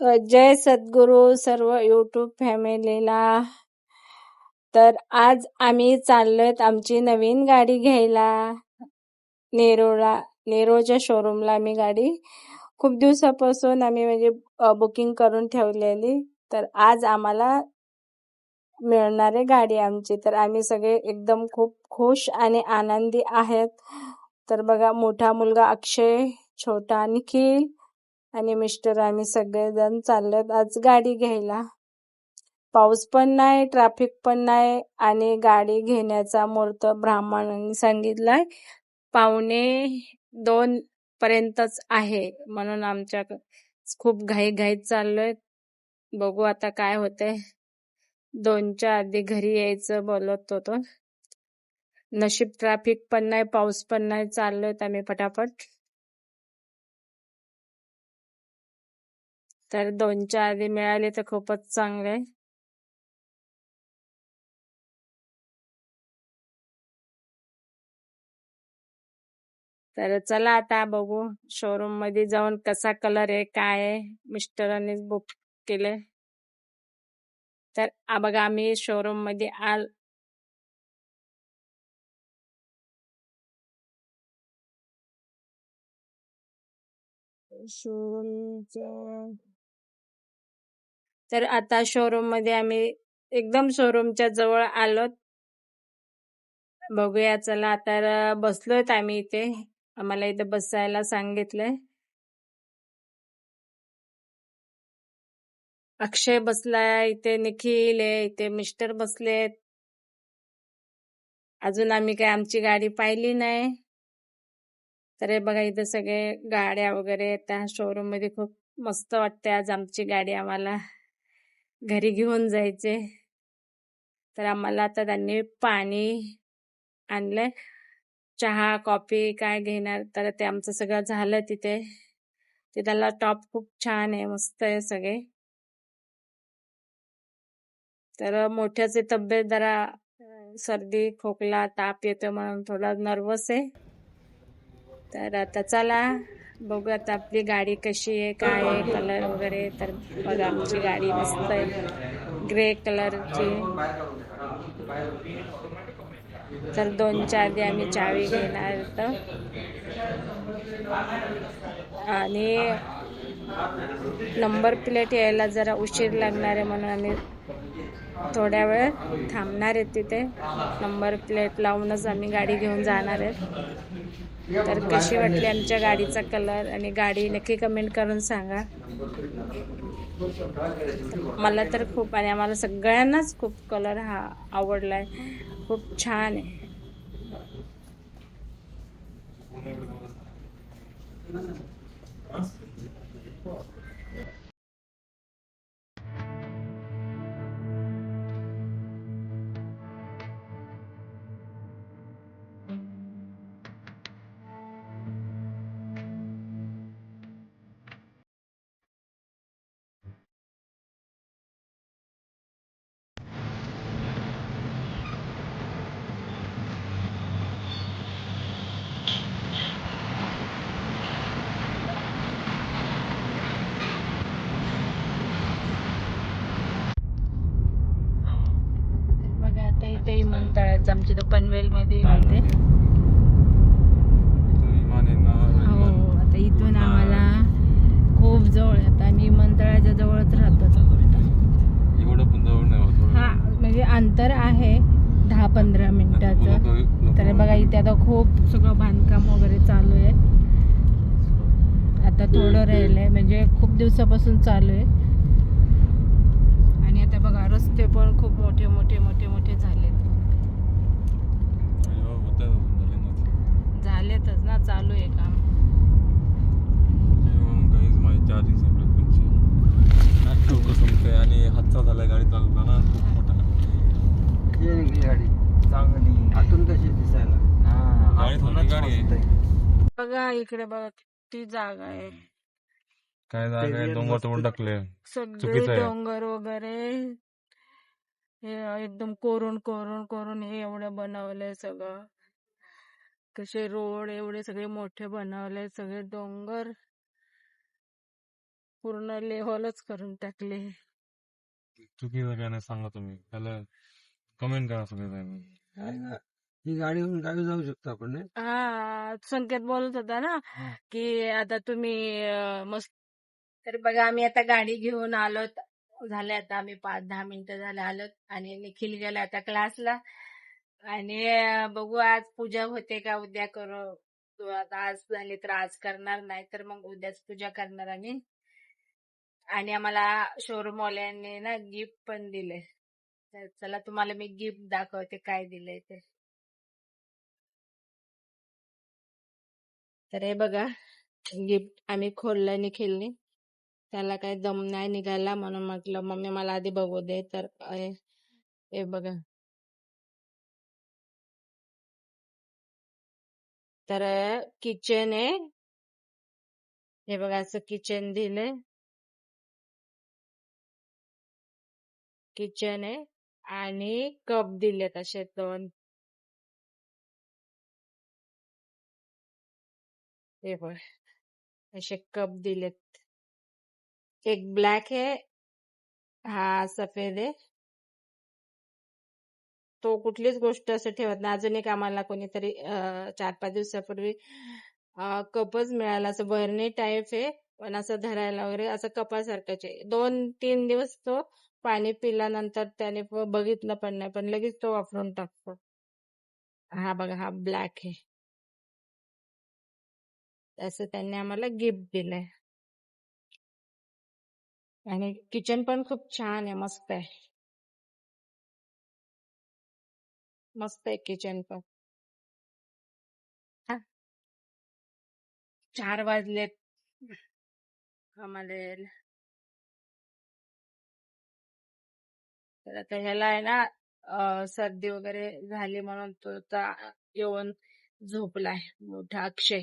जय सद्गुरू सर्व युट्यूब फॅमिलीला. तर आज आम्ही चाललोय आमची नवीन गाडी घ्यायला. नेरोला नेरोच्या शोरूमला आम्ही गाडी. खूप दिवसापासून आम्ही म्हणजे बुकिंग करून ठेवलेली. तर आज आम्हाला मिळणारे गाडी आमची. तर आम्ही सगळे एकदम खूप खुश आणि आनंदी आहेत. तर बघा मोठा मुलगा अक्षय छोटा निखिल. आणि मिस्टर आम्ही सगळेजण चाललेत आज गाडी घ्यायला. पाऊस पण नाही ट्रॅफिक पण नाही आणि गाडी घेण्याचा मुहूर्त ब्राह्मणांनी सांगितलाय. पावणे दोन पर्यंतच आहे म्हणून आमच्या खूप घाई घाईत चाललोय. बघू आता काय होतंय. दोनच्या आधी घरी यायचं बोलत होतो. नशीब ट्रॅफिक पण नाही पाऊस पण नाही चाललोय आम्ही फटाफट तर दोनच्या आधी मिळाले तर खूपच चांगले. तर चला आता बघू शोरूममध्ये जाऊन कसा कलर आहे काय आहे. मिस्टरांनीच बुक केले. तर बघा आम्ही शोरूममध्ये आल. शोरूमच्या तर आता शोरूममध्ये आम्ही एकदम शोरूमच्या जवळ आलो. बघूया चला आता बसलोय आम्ही इथे. आम्हाला इथे बसायला सांगितलंय. अक्षय बसलाय इथे निखिल आहे इथे मिस्टर बसलेत अजून आम्ही काय आमची गाडी पाहिली नाही. तर हे बघा इथे सगळे गाड्या वगैरे त्या शोरूममध्ये खूप मस्त वाटते आज आमची गाडी आम्हाला. घरी घेऊन जायचे. तर आम्हाला आता त्यांनी पाणी आणलंय. चहा कॉफी काय घेणार? तर ते आमचं सगळं झालं तिथे. ते त्याला टॉप खूप छान आहे मस्त आहे सगळे. तर मोठ्याचे तब्येत जरा सर्दी खोकला ताप येतो म्हणून थोडा नर्वस आहे. तर आता चला. बघू आता आपली गाडी कशी आहे काय आहे कलर वगैरे. तर बघा आमची गाडी मस्त आहे. ग्रे कलरची तर दोनच्या आधी आम्ही चावी घेणार तर आणि नंबर प्लेट यायला जरा उशीर लागणार आहे म्हणून आम्ही थोड्या वेळ थांबणार आहे तिथे. नंबर प्लेट लावूनच आम्ही गाडी घेऊन जाणार आहे. तर कशी वाटली आमच्या गाडीचा कलर आणि गाडी नक्की कमेंट करून सांगा. मला तर खूप आणि आम्हाला सगळ्यांनाच खूप कलर हा आवडलाय. खूप छान आहे. ते जवळच राहतो एवढं पण जवळ नाही हा म्हणजे अंतर आहे दहा पंधरा मिनिटाचं. तर बघा इथे आता खूप सगळं बांधकाम वगैरे चालू आहे. आता थोडं राहिलंय म्हणजे खूप दिवसापासून चालू आहे. आणि आता बघा रस्ते पण खूप मोठे मोठे मोठे मोठे झालेत. झालेतच ना चालू आहे काम. चार्जिंग लवकर संपते आणि हातचा झाला गाडी चालवताना खूप मोठा. गाडी. चांगली. आतून कशी दिसायला? गाडी थोडी गाडी. आहे. बघा इकडे बघा किती जागा आहे. काय जागा आहे? डोंगर तोडून टाकले. सगळे. डोंगर वगैरे. हे एकदम कोरून कोरून कोरून हे एवढं बनवलंय सगळं. कसे रोड एवढे सगळे मोठे बनवले सगळे डोंगर. पूर्ण लेव्हलच करून टाकले. चुकीचं काय नाही सांगा तुम्ही. त्याला कमेंट करा सगळेजण आहे ना? ही गाडी घेऊन गावी जाऊ शकतो आपण नाही? हा संकेत बोलत होता ना. की आता तुम्ही अं, मस्त तर बघा आम्ही आता गाडी घेऊन आलोत झाले आता आम्ही पाच दहा मिनिटं झाले आलोत. आणि निखिल गेला आता क्लासला. आणि अं, बघू आज पूजा होते का? उद्या करू. तो आता आज झाली तर आज करणार नाही तर मग उद्याच पूजा करणार आम्ही. आणि आम्हाला शोरूम वाल्यांनी ना गिफ्ट पण दिले. तर चला तुम्हाला मी गिफ्ट दाखवते काय दिलंय ते. तर हे बघा गिफ्ट आम्ही खोललं निखिलनी त्याला काही दम नाही निघाला म्हणून म्हटलं मम्मी मला आधी बघू दे. तर हे बघा. तर किचन आहे हे बघा असं किचन दिलंय. किचन आहे आणि कप दिलेत असे दोन. हे बघ असे कप दिलेत. एक ब्लॅक आहे हा सफेद आहे. तो कुठलीच गोष्ट असं ठेवत नाही. अजून एक आम्हाला कोणीतरी चार पाच दिवसापूर्वी कपच मिळाला. असं भरणी टाईप आहे पण असं धरायला वगैरे असं कपासारखंच आहे. दोन तीन दिवस तो पाणी पिल्यानंतर त्याने बघितलं पण नाही पण लगेच तो वापरून टाकतो. हा बघा हा ब्लॅक आहे. असं त्यांनी आम्हाला गिफ्ट दिलंय. आणि किचन पण खूप छान आहे मस्त आहे. मस्त आहे किचन पण. हा. चार वाजलेत. आम्हाला तर आता ह्याला आहे ना सर्दी वगैरे झाली म्हणून तो आता येऊन झोपलाय मोठा अक्षय